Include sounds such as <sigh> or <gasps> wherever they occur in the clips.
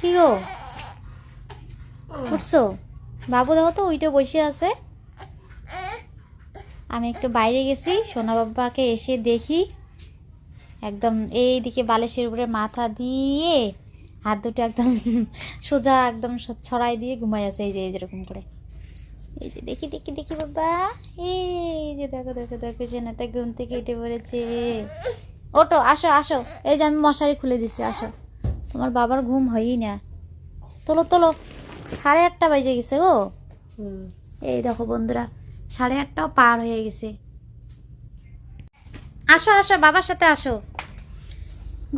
কি গো? উঠছো? বাবু দেখো তো ওইটা বসে আছে। আমি একটু বাইরে গেছি, সোনা বাবাকে এসে দেখি। একদম এই দিকে বালিশের উপরে মাথা দিয়ে, হাত দুটো একদম <laughs> সোজা একদম ছড়াই দিয়ে ঘুমাই আছে, এই যে, এই যেরকম করে। এই যে দেখি দেখি দেখি বাবা। এই যে দেখো দেখো দেখো, সোনাটা ঘুম থেকে উঠে পড়েছে। ওটো আসো আসো। এই যে আমি মশারি খুলে দিছি, আসো। তোমার বাবার ঘুম হয়ই না। তোলো তোলো সাড়ে আটটা বাজে গেছে গো। এই দেখো বন্ধুরা সাড়ে আটটাও পার হয়ে গেছে। আসো আসো বাবার সাথে আসো।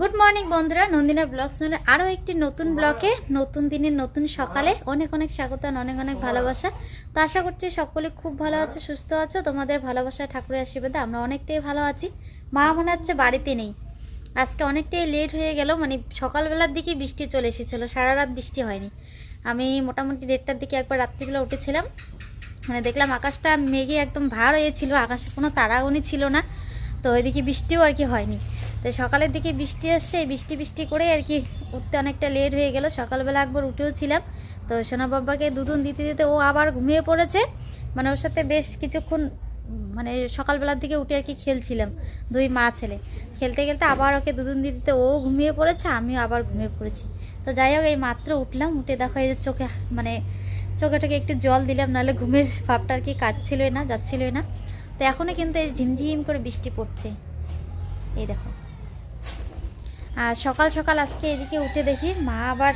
গুড মর্নিং বন্ধুরা নন্দিনা ব্লগ চ্যানেলে আরও একটি নতুন ব্লকে নতুন দিনের নতুন সকালে অনেক অনেক স্বাগত অনেক অনেক ভালোবাসা। তো আশা করছি সকলে খুব ভালো আছো সুস্থ আছো। তোমাদের ভালোবাসা ঠাকুরের আশীর্বাদে আমরা অনেকটাই ভালো আছি। মা মনে হচ্ছে বাড়িতে নেই। আজকে অনেকটাই লেট হয়ে গেল মানে সকালবেলার দিকে বৃষ্টি চলে এসেছিল সারা রাত বৃষ্টি হয়নি। আমি মোটামুটি দেড়টার দিকে একবার রাত্রিবেলা উঠেছিলাম মানে দেখলাম আকাশটা মেঘে একদম ভার হয়েছিল আকাশে কোনো তারাগুনি ছিল না, তো ওইদিকে বৃষ্টিও আর কি হয়নি। তো সকালের দিকে বৃষ্টি আসছে বৃষ্টি বৃষ্টি করে আর কি উঠতে অনেকটা লেট হয়ে গেল, সকালবেলা একবার উঠেও ছিলাম। তো সোনা বাবাকে দুধুন দিতে দিতে ও আবার ঘুমিয়ে পড়েছে মানে ওর সাথে বেশ কিছুক্ষণ মানে সকালবেলার দিকে উঠে আর কি খেলছিলাম, দুই মা ছেলে। খেলতে খেলতে আবার ওকে দুদিন দিতে ও ঘুমিয়ে পড়েছে, আমিও আবার ঘুমিয়ে পড়েছি। তো যাই হোক, এই মাত্র উঠলাম, উঠে দেখো এই যে চোখে মানে চোখে টোকে একটু জল দিলাম, নাহলে ঘুমের ভাবটা আর কি কাটছিলই না, যাচ্ছিলই না। তো এখনও কিন্তু এই ঝিমঝিম করে বৃষ্টি পড়ছে। এই দেখো। আর সকাল সকাল আজকে এদিকে উঠে দেখি, মা আবার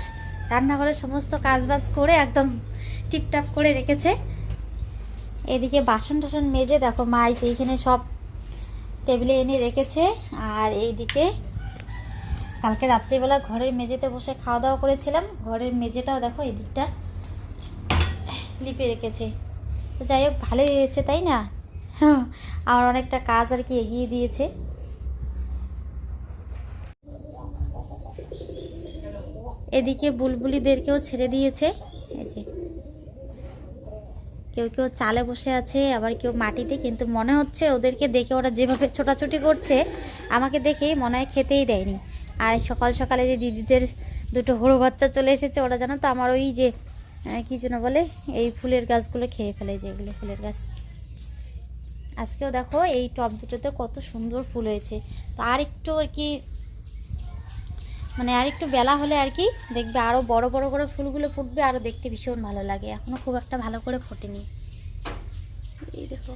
রান্নাঘরের সমস্ত কাজবাজ করে একদম টিপটাপ করে রেখেছে। এদিকে বাসন টাসন মেজে দেখো, মা এই যে এইখানে সব টেবিলে এনে রেখেছে আর এইদিকে কালকে রাত্রিবেলা ঘরের মেঝেতে বসে খাওয়া দাওয়া করেছিলাম। ঘরের মেঝেটাও দেখো এই দিকটা লিপে রেখেছে। তো যাই হোক, ভালোই হয়েছে, তাই না? আমার অনেকটা কাজ আর কি এগিয়ে দিয়েছে। এদিকে বুলবুলিদেরকেও ছেড়ে দিয়েছে। এই যে কেউ কেউ চালে বসে আছে আবার কেউ মাটিতে কিন্তু মনে হচ্ছে ওদেরকে দেখে ওরা যেভাবে ছোটাছুটি করছে আমাকে দেখে মনে হয় খেতেই দেয়নি। আর সকাল সকালে যে দিদিদের দুটো হড়ো বাচ্চা চলে এসেছে ওরা জানো তো আমার ওই যে আহ, কি যেন বলে এই ফুলের গাছগুলো খেয়ে ফেলে যেগুলো ফুলের গাছ। আজকেও দেখো এই টব দুটোতে কত সুন্দর ফুল হয়েছে। তো আর একটু আর কি মানে আর একটু বেলা হলে আর কি দেখবে আরও বড় বড় করে ফুলগুলো ফুটবে আরও দেখতে ভীষণ ভালো লাগে এখনও খুব একটা ভালো করে ফোটেনি এই দেখো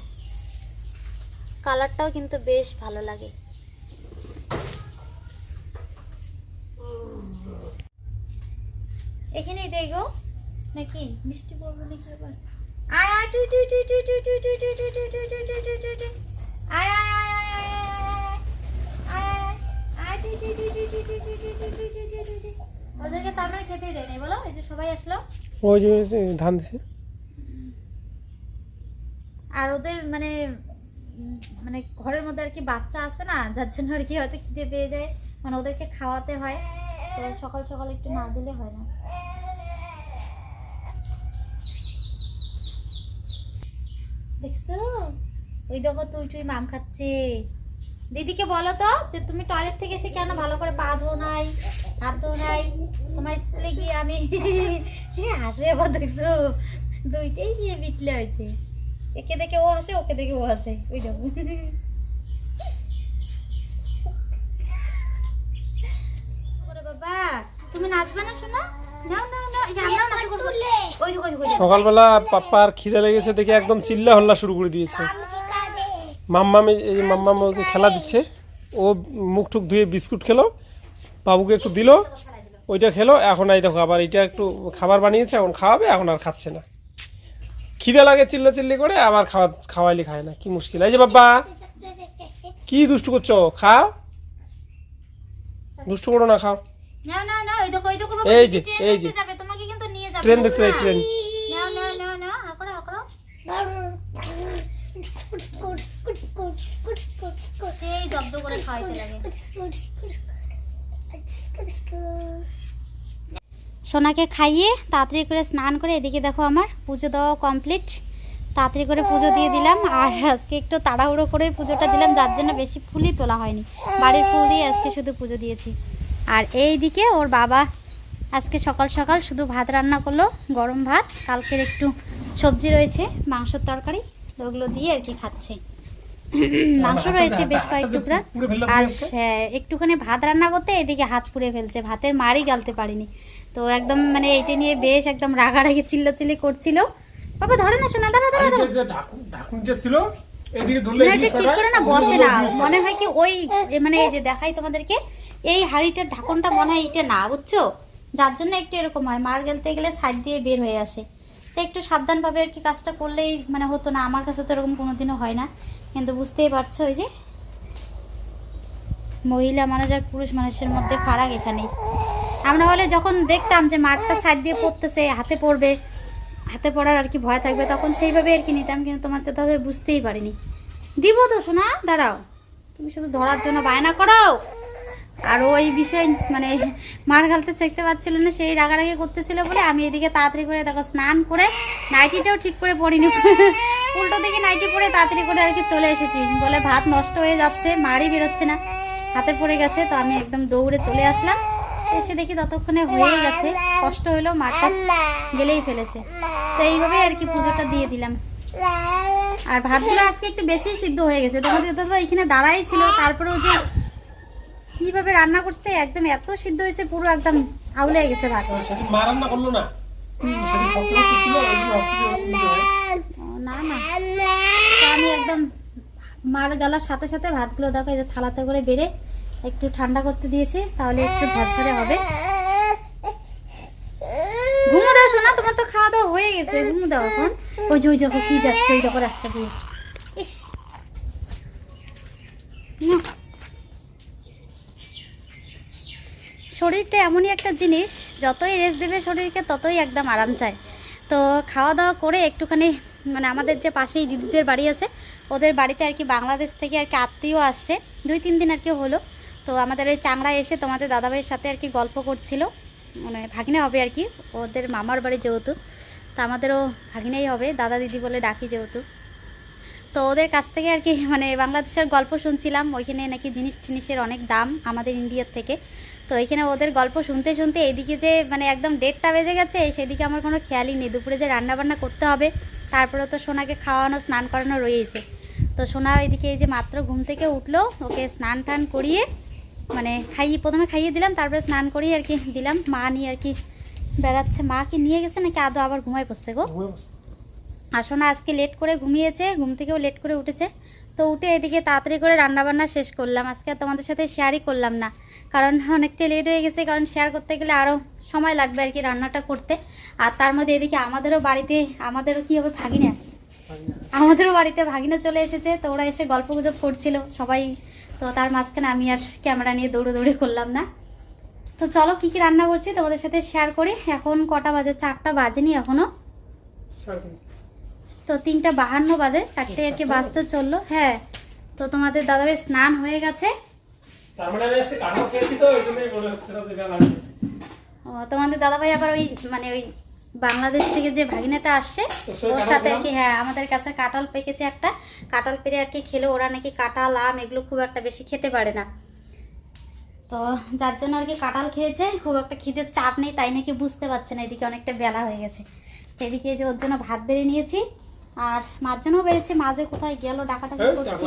কালারটাও কিন্তু বেশ ভালো লাগে এখানেই দেখো নাকি মিষ্টি পড়বে নাকি আবার আয় আয় আয় আয় ওদেরকে তার মানে খেতেই দেয়নি বলো? এই যে সবাই আসলো। ওই যে ধান দিছে। আর ওদের মানে মানে ঘরের মধ্যে আর কি বাচ্চা আছে না যার জন্য আর কি হয়তো খিদে পেয়ে যায়। মানে ওদেরকে খাওয়াতে হয় তো সকাল সকাল একটু না দিলে হয় না। দেখছ? ওই দেখো তুই তুই মাম খাচ্ছে। দিদিকে বলো তো যে তুমি টয়লেট থেকে এসে কেন ভালো করে পা ধো নাই হাত ধো নাই? তোমার স্কুলে গিয়ে আমি <laughs> হাসে এবার দেখছ। দুইটাই সে বিটলে হয়েছে। একে দেখে ও হাসে ওকে দেখে ও হাসে ওই দেখো। বাবা তুমি নাচবে না শোনা সকালবেলা পাপ্পার খিদে লেগেছে দেখে একদম চিল্লা হল্লা শুরু করে দিয়েছে। মাম্মাম এই মাম্মাম ওকে খেলা দিচ্ছে ও মুখ টুক ধুয়ে বিস্কুট খেলো বাবুকে একটু দিল ওইটা খেলো এখন এই দেখো আবার এটা একটু খাবার বানিয়েছে এখন খাওয়াবে এখন আর খাচ্ছে না। খিদে লাগে চিল্লা চিল্লি করে আবার খাওয়া খাওয়াইলে খায় না কি মুশকিল। এই যে বাবা কি দুষ্টু করছ? খাও। দুষ্টু করো না খাও। এই যে, এই যে। ট্রেন দেখতে ট্রেন। সোনাকে খাইয়ে তাড়াতাড়ি করে স্নান করে এদিকে দেখো আমার পুজো দেওয়া কমপ্লিট। তাড়াতাড়ি করে পুজো দিয়ে দিলাম, আর আজকে একটু তাড়াহুড়ো করে পুজোটা দিলাম, যার জন্য বেশি ফুলই তোলা হয়নি। বাড়ির ফুল দিয়ে আজকে শুধু পুজো দিয়েছি। আর এই দিকে ওর বাবা আজকে সকাল সকাল শুধু ভাত রান্না করল, গরম ভাত, কালকের একটু সবজি রয়েছে, মাংসের তরকারি, ওগুলো দিয়ে আর কি খাচ্ছে। <laughs> মাংস রয়েছে বেশ কয়েক টুকরা আর হ্যাঁ, একটুখানি ভাত রান্না করতে এদিকে হাত পুড়ে ফেলছে ভাতের মারই গালতে পারিনি। তো একদম মানে এটা নিয়ে বেশ একদম রাগারাগি চিল্লাচিল্লি করছিল। বাবা ধরে না শোনা যে ঢাকুন ঢাকুনটা ছিল এদিকে ধরলে এটা ঠিক করে না বসে না। মনে হয় কি ওই মানে এই যে দেখাই তোমাদেরকে এই হাড়িটার ঢাকনটা মনে হয় এটা না বুঝছ? যার জন্য একটু এরকম হয় মার গেলতে গেলে সাইড দিয়ে বের হয়ে আসে। তো একটু সাবধানভাবে আর কি কাজটা করলেই মানে হতো না আমার কাছে তো এরকম কোনোদিনও হয় না। কিন্তু বুঝতেই পারছ ওই যে মহিলা মানুষ আর পুরুষ মানুষের মধ্যে ফারাক এখানেই আমরা হলে যখন দেখতাম যে মাঠটা সাইড দিয়ে পড়তেছে, হাতে পড়বে, হাতে পড়ার আর কি ভয় থাকবে, তখন সেইভাবে আর কি নিতাম, কিন্তু তোমার তো তাহলে বুঝতেই পারিনি। দিব তো শোনা দাঁড়াও। তুমি শুধু ধরার জন্য বায়না করো আর ওই বিষয় মানে মার গালতে শিখতে পারছিল না, সেই রাগারাগি করতেছিল বলে আমি এদিকে তাড়াতাড়ি করে দেখো, স্নান করে নাইটিটাও ঠিক করে পরিনি। উল্টো দিকে নাইটি পরে তাড়াতাড়ি করে আর কি চলে এসেছি। বলে ভাত নষ্ট হয়ে যাচ্ছে মারই বেরোচ্ছে না। হাতে পড়ে গেছে তো আমি একদম দৌড়ে চলে আসলাম। এসে দেখি ততক্ষণে হয়ে গেছে কষ্ট হলো মাটা গেলেই ফেলেছে। তো এইভাবেই আর কি পুজোটা দিয়ে দিলাম। আর ভাতগুলো আজকে একটু বেশি সিদ্ধ হয়ে গেছে। তোমাদের দাদা এখানে দাঁড়াই ছিল তারপরেও যে কীভাবে রান্না করছে একদম এত সিদ্ধ হয়েছে পুরো একদম আউলে গেছে ভাত। মা রান্না করল না? না না। আমি একদম মার গালার সাথে সাথে ভাতগুলো দেখো, এই যে থালাতে করে বেড়ে একটু ঠান্ডা করতে দিয়েছি, তাহলে একটু ঝরঝরে হবে। ঘুমো দাও শোনা তোমার তো খাওয়া দাওয়া হয়ে গেছে, ঘুমো দাও এখন। ওই যে, ওই দেখো কি যাচ্ছে, ওই দেখো রাস্তা দিয়ে। ইস। শরীরটা এমনই একটা জিনিস, যতই রেস্ট দেবে শরীরকে, ততই একদম আরাম চায়। তো খাওয়া দাওয়া করে একটুখানি মানে আমাদের যে পাশেই দিদিদের বাড়ি আছে, ওদের বাড়িতে আর কি বাংলাদেশ থেকে আর কি আত্মীয় আসছে দুই, তিন দিন আর কি হলো। তো আমাদের ওই চাংড়া এসে তোমাদের দাদাভাইয়ের সাথে আর কি গল্প করছিল। মানে ভাগিনা হবে আর কি, ওদের মামার বাড়ি যেহেতু। তো আমাদেরও ভাগিনাই হবে, দাদা দিদি বলে ডাকি যেহেতু। তো ওদের কাছ থেকে আর কি মানে বাংলাদেশের গল্প শুনছিলাম, ওইখানে নাকি জিনিস টিনিসের অনেক দাম আমাদের ইন্ডিয়ার থেকে। তো ওইখানে ওদের গল্প শুনতে শুনতে এইদিকে যে মানে একদম ডেটটা বেজে গেছে, সেদিকে আমার কোনো খেয়ালই নেই। দুপুরে যে রান্না বান্না করতে হবে তারপরে তো সোনাকে খাওয়ানো স্নান করানো রয়েছে তো সোনা এদিকে এই যে মাত্র ঘুম থেকে উঠল ওকে স্নান টান করিয়ে মানে খাইয়ে প্রথমে খাইয়ে দিলাম তারপরে স্নান করিয়ে আর কি দিলাম। মা নিয়ে আর কি বেড়াচ্ছে। মা কি নিয়ে গেছে নাকি আদৌ আবার ঘুমায় পড়ছে গো? আর। আসনা আজকে লেট করে ঘুমিয়েছে ঘুম থেকেও লেট করে উঠেছে। তো উঠে এদিকে তাড়াতাড়ি করে রান্নাবান্না শেষ করলাম। আজকে আর তোমাদের সাথে শেয়ারই করলাম না। কারণ অনেকটা লেট হয়ে গেছে কারণ শেয়ার করতে গেলে আরও সময় লাগবে আর কি রান্নাটা করতে। আর তার মধ্যে এদিকে আমাদেরও বাড়িতে আমাদেরও কী হবে ভাগিনা? আমাদেরও বাড়িতে ভাগিনা চলে এসেছে তো ওরা এসে গল্প গুজব করছিল সবাই। তো তার মাঝখানে আমি আর ক্যামেরা নিয়ে দৌড়ে দৌড়ে করলাম না। তো চলো কী কী রান্না করছি তোমাদের সাথে শেয়ার করি। এখন কটা বাজে? চারটা বাজেনি তিনটে। তো তিনটা বাহান্ন বাজে চারটে আর কি বাজতে চলল। হ্যাঁ তো তোমাদের দাদাভাই স্নান হয়ে গেছে। তার মানে আমি আজকে কাঁঠাল খেয়েছি তো ওই জন্যই মনে হচ্ছে না যে তোমাদের দাদাভাই আবার ওই মানে ওই বাংলাদেশ থেকে যে ভাগিনাটা আসছে ওর সাথে আর কি হ্যাঁ আমাদের কাছে কাঁঠাল পেকেছে একটা। কাঁঠাল পেরে আর কি খেলে ওরা নাকি কাঁঠাল আম এগুলো খুব একটা বেশি খেতে পারে না। তো যার জন্য আর কি কাঁঠাল খেয়েছে খুব একটা খিদের চাপ নেই তাই নাকি বুঝতে পারছে না এদিকে অনেকটা বেলা হয়ে গেছে। এদিকে যে ওর জন্য ভাত বেড়ে নিয়েছি আর মার জন্যও বেড়েছি মাঝে কোথায় গেল ডাকাটাকি হ্যাঁ, করছি।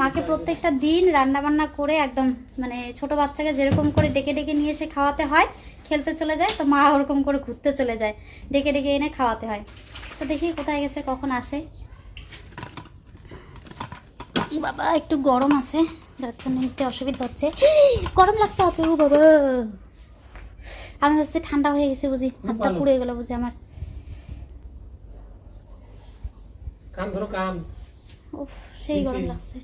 মাকে প্রত্যেকটা দিন রান্না বান্না করে একদম মানে ছোট বাচ্চাকে যেরকম করে ডেকে ডেকে নিয়ে এসে খাওয়াতে হয় খেলতে চলে যায় তো মা ওরকম করে ঘুরতে চলে যায় ডেকে ডেকে এনে খাওয়াতে হয়। তো দেখি কোথায় গেছে কখন আসে। বাবা একটু গরম আছে যার জন্য নিতে অসুবিধা হচ্ছে। <gasps> গরম লাগছে অত ও বাবা। আমি ভাবছি ঠান্ডা হয়ে গেছে বুঝি হাতটা পুড়ে গেল বুঝি আমার। কান ধরো কান। উফ সেই গরম লাগছে।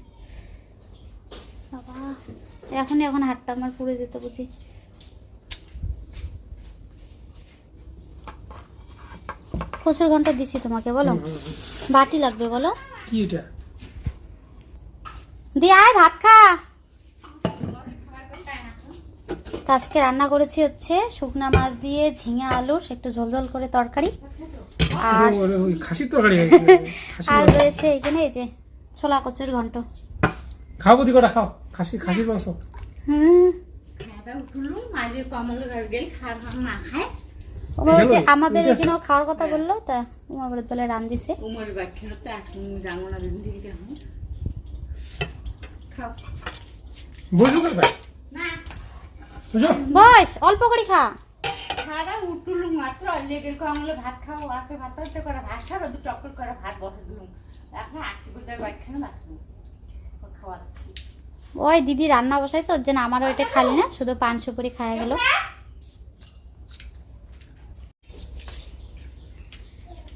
বাবা এখনই এখন হাতটা আমার পুড়ে যেত বুঝি। কচুর ঘণ্টা দিছি তোমাকে বলো। বাটি লাগবে বলো। কি এটা? দিয়ে আয় ভাত খা। আজকে রান্না করেছি হচ্ছে শুকনা মাছ দিয়ে ঝিঙে আলুর একটু ঝোল ঝোল করে তরকারি। আর ওই খাসির তরকারি <laughs> আর রয়েছে এখানে এই যে ছোলা কচুর ঘন্ট। খাও বুদ্ধি কটা খাও। খাসি খাসির মাংস। হুম। খাওয়া উঠল মাঝে কমল গেল খাওয়া না খায় ও বলছে গেলো? আমাদের এখানেও খাওয়ার কথা বলল তা উমা বলে বলে রান দিছে। উমর বাচ্চা তো এখন জানো না দিন দিকে এখন খাও। বুঝলো কোথায় না। বুঝো বয়স অল্প করে খা। খাওয়া উঠল মাত্র লেগে কমলে ভাত খাও আছে ভাত হতে করে ভাত দু টক্কর করে ভাত বসে দিলাম। এখন আসি বোধহয় বাচ্চা না খাওয়া ওই দিদি রান্না বসাইছে ওর জন্য আমারও এটা খালি না শুধু পান সুপুরি খাওয়া গেল।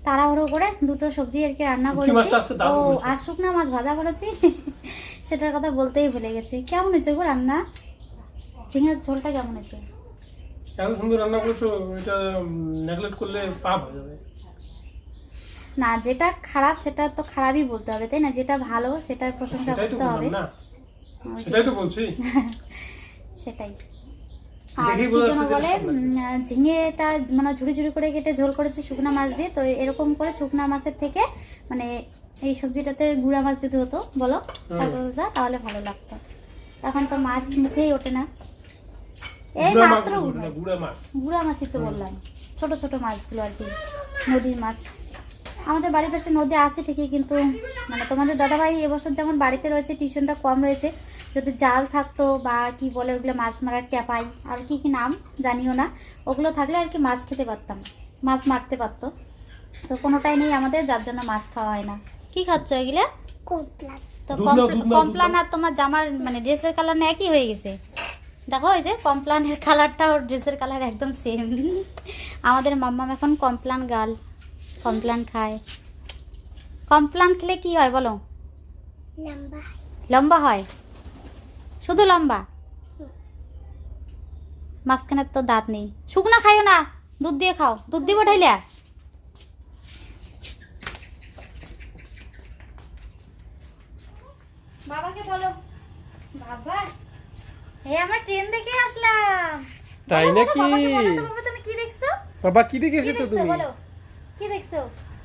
তাড়াহুড়ো করে দুটো সবজি আর কি রান্না করেছি। ও আর শুকনা মাছ ভাজা করেছি। <laughs> সেটার কথা বলতেই ভুলে গেছি। কেমন হয়েছে গো রান্না? ঝিঙের ঝোলটা কেমন হয়েছে? এত সুন্দর রান্না করেছ এটা নেগলেক্ট করলে পাপ হয়ে যাবে। না যেটা খারাপ সেটা তো খারাপই বলতে হবে তাই না? যেটা ভালো সেটার প্রশংসা করতে হবে। সেটাই তো বলছি। <laughs> সেটাই। আর কি যেন বলে ঝিঙেটা মানে ঝুড়ি ঝুড়ি করে কেটে ঝোল করেছে শুকনা মাছ দিয়ে তো এরকম করে শুকনা মাছের থেকে মানে এই সবজিটাতে গুঁড়া মাছ যদি হতো বলো তাহলে ভালো লাগতো। এখন তো মাছ মুখেই ওঠে না। এই মাত্র গুড়া মাছ। গুঁড়া মাছই তো বললাম। ছোট ছোট মাছগুলো আর কি নদীর মাছ। আমাদের বাড়ির পাশে নদী আছে ঠিকই কিন্তু মানে তোমাদের দাদাভাই এবছর যেমন বাড়িতে রয়েছে টিউশনটা কম রয়েছে যদি জাল থাকতো বা কি বলে ওগুলো মাছ মারার ট্যাপাই আর কি কি নাম জানিও না ওগুলো থাকলে আর কি মাছ খেতে পারতাম মাছ মারতে পারতো। তো কোনোটাই নেই আমাদের যার জন্য মাছ খাওয়া হয় না। কি খাচ্ছ এগুলো? তো কমপ্লান আর তোমার জামার মানে ড্রেসের কালার না একই হয়ে গেছে। দেখো ওই যে কমপ্লানের কালারটা ওর ড্রেসের কালার একদম সেম আমাদের মাম্মাম এখন কমপ্লান গাল কমপ্লান খায়। কমপ্লান খেলে কি হয় বলো? লম্বা হয়? শুধু লম্বা। মাঝখানের তো দাঁত নেই। শুকনা খাইও না দুধ দিয়ে খাও। দুধ দিব ঢাইলে। বাবাকে বলো। বাবা এই আমার ট্রেন দেখে আসলাম। তাই নাকি? বাবা, তুমি কি দেখছ? বাবা কি দেখে এসেছ দেখছ? তুমি? বলো কি দেখছ?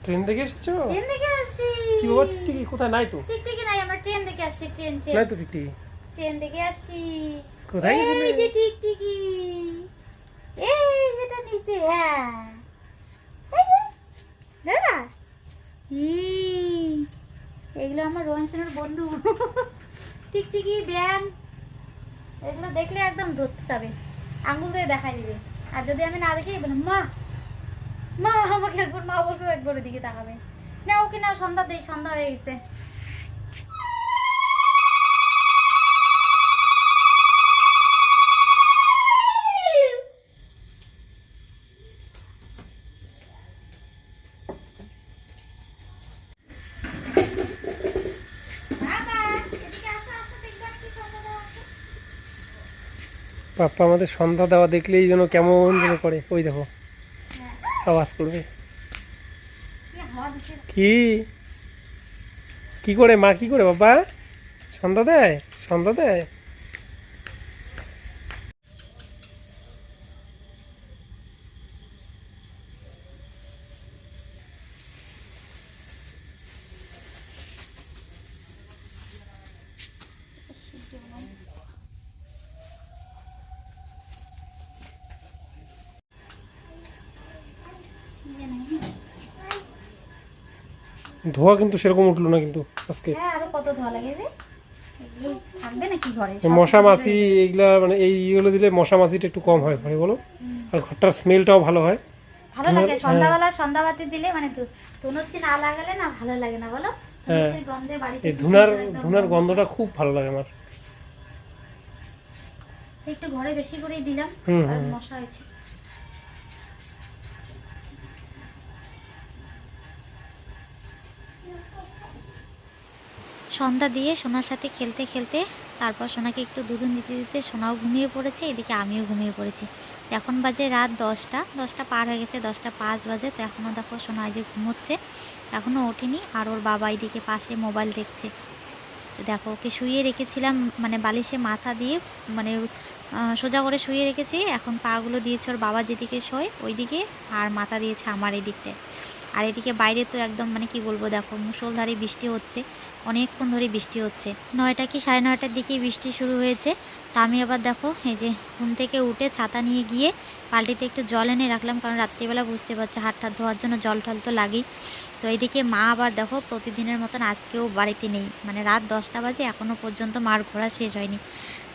ট্রেন দেখে এসেছ? ট্রেন দেখে আসছি। কি বাবা টিকটিকি কোথায়? নাই তো। টিকটিকি নাই আমরা ট্রেন দেখে আসছি ট্রেন ট্রেন নাই তো টিকটিকি? ট্রেন দেখে আসছি। কোথায় এই যে টিকটিকি। এই যেটা নিচে হ্যাঁ। দাঁড়া এগুলো আমার রোহন সেনের বন্ধু। <laughs> টিকটিকি ব্যাং এগুলো দেখলে একদম ধরতে যাবে আঙুল দিয়ে দেখাই দিবে। আর যদি আমি না দেখি বলে মা মা আমাকে একবার মা বলবে একবার ওদিকে তাকাবে। না ওকে না সন্ধ্যা দেই সন্ধ্যা হয়ে গেছে বাবা, এদিকে আসো, আসো, দেখবে আমি কি সন্ধ্যা দেওয়া আছে। পাপ্পা আমাদের সন্ধ্যা দেওয়া দেখলেই যেন কেমন যেন করে। ওই দেখো, আওয়াজ করবে। কি? কি করে মা, কি করে বাবা? সন্ধ্যা দেয়? সন্ধ্যা দেয়? ধোয়া কিন্তু সেরকম উঠল না কিন্তু আজকে। হ্যাঁ আরও কত ধোয়া লাগে যে থাকবে নাকি ঘরে? মশা মাছি এইগুলা মানে এই দিলে মশা মাছিটা একটু কম হয় ঘরে বলো? আর ঘরটার স্মেলটাও ভালো হয়। ভালো লাগে হ্যাঁ। সন্ধ্যাবেলা সন্ধ্যাবাতি দিলে মানে তু- না লাগালে না ভালো লাগে না বলো? হ্যাঁ। এই ধুনার ধুনার গন্ধটা খুব ভালো লাগে আমার। একটু ঘরে বেশি করেই দিলাম হুম, আর হুম। মশা হয়েছে। সন্ধ্যা দিয়ে সোনার সাথে খেলতে খেলতে তারপর সোনাকে একটু দুধুন দিতে দিতে সোনাও ঘুমিয়ে পড়েছে, এদিকে আমিও ঘুমিয়ে পড়েছি। এখন বাজে রাত দশটা দশটা পার হয়ে গেছে, দশটা পাঁচ বাজে, তো এখনও দেখো সোনা যে ঘুমোচ্ছে। এখনও ওঠেনি, আর ওর বাবা এদিকে পাশে মোবাইল দেখছে। তো দেখো, ওকে শুয়ে রেখেছিলাম মানে বালিশে মাথা দিয়ে মানে সোজা করে শুয়ে রেখেছি, এখন পাগুলো দিয়েছে ওর বাবা যেদিকে শোয় ওইদিকে, আর মাথা দিয়েছে আমার এই দিকটায় আর এদিকে বাইরে তো একদম মানে কি বলব, দেখো মুসলধারে বৃষ্টি হচ্ছে অনেকক্ষণ ধরে বৃষ্টি হচ্ছে। নয়টা কি সাড়ে নয়টার দিকে বৃষ্টি শুরু হয়েছে? তা আমি আবার দেখো, এই যে ঘুম থেকে উঠে ছাতা নিয়ে গিয়ে বালতিতে একটু জল এনে রাখলাম, কারণ রাত্রিবেলা বুঝতে পারছ হাত টাত ধোয়ার জন্য জল টল তো লাগেই। তো এইদিকে মা আবার দেখো, প্রতিদিনের মতন আজকেও বাড়িতে নেই। মানে রাত দশটা বাজে এখনও পর্যন্ত মার ঘোরা শেষ হয়নি।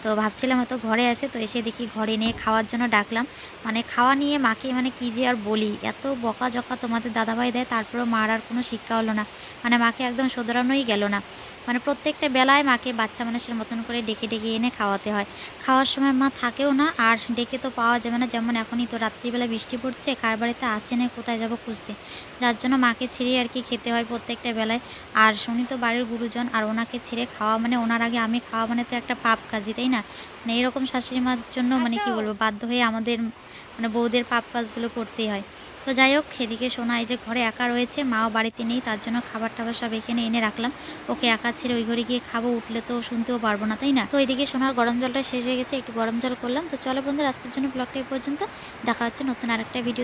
তো ভাবছিলাম হয়তো ঘরে আছে, তো এসে দেখি ঘরে নিয়ে খাওয়ার জন্য ডাকলাম। মানে খাওয়া নিয়ে মাকে মানে কি যে আর বলি, এত বকা জকা তোমাদের দাদাভাই দেয়, তারপরেও মার আর কোনো শিক্ষা হলো না। মানে মাকে একদম শোধরানোই গেল না। মানে প্রত্যেকটা বেলায় মাকে বাচ্চা মানুষের মতন করে ডেকে ডেকে এনে খাওয়াতে হয়। খাওয়ার সময় মা থাকেও না আর ডেকে তো পাওয়া যাবে না। যেমন এখনই তো রাত্রিবেলা বৃষ্টি পড়ছে কার বাড়িতে আছে না কোথায় যাব খুঁজতে। যার জন্য মাকে ছেড়ে আর কি খেতে হয় প্রত্যেকটা বেলায়। আর শুনি তো বাড়ির গুরুজন আর ওনাকে ছেড়ে খাওয়া মানে ওনার আগে আমি খাওয়া মানে তো একটা পাপ কাজই তাই না? মানে এরকম শাশুড়ি মার জন্য মানে কি বলব বাধ্য হয়ে আমাদের মানে বউদের পাপ কাজগুলো করতেই হয়। তো যাই হোক, সেদিকে সোনা এই যে ঘরে একা রয়েছে, মাও বাড়িতে নেই, তার জন্য খাবার টাবার সব এখানে এনে রাখলাম। ওকে একা ছেড়ে ওই ঘরে গিয়ে খাব, উঠলে তো শুনতেও পারব না, তাই না? তো এইদিকে শোনার গরম জলটা শেষ হয়ে গেছে, একটু গরম জল করলাম। তো চলো বন্ধুরা, আজকের জন্য ব্লগটা এই পর্যন্ত। দেখা হচ্ছে নতুন আরেকটা ভিডিও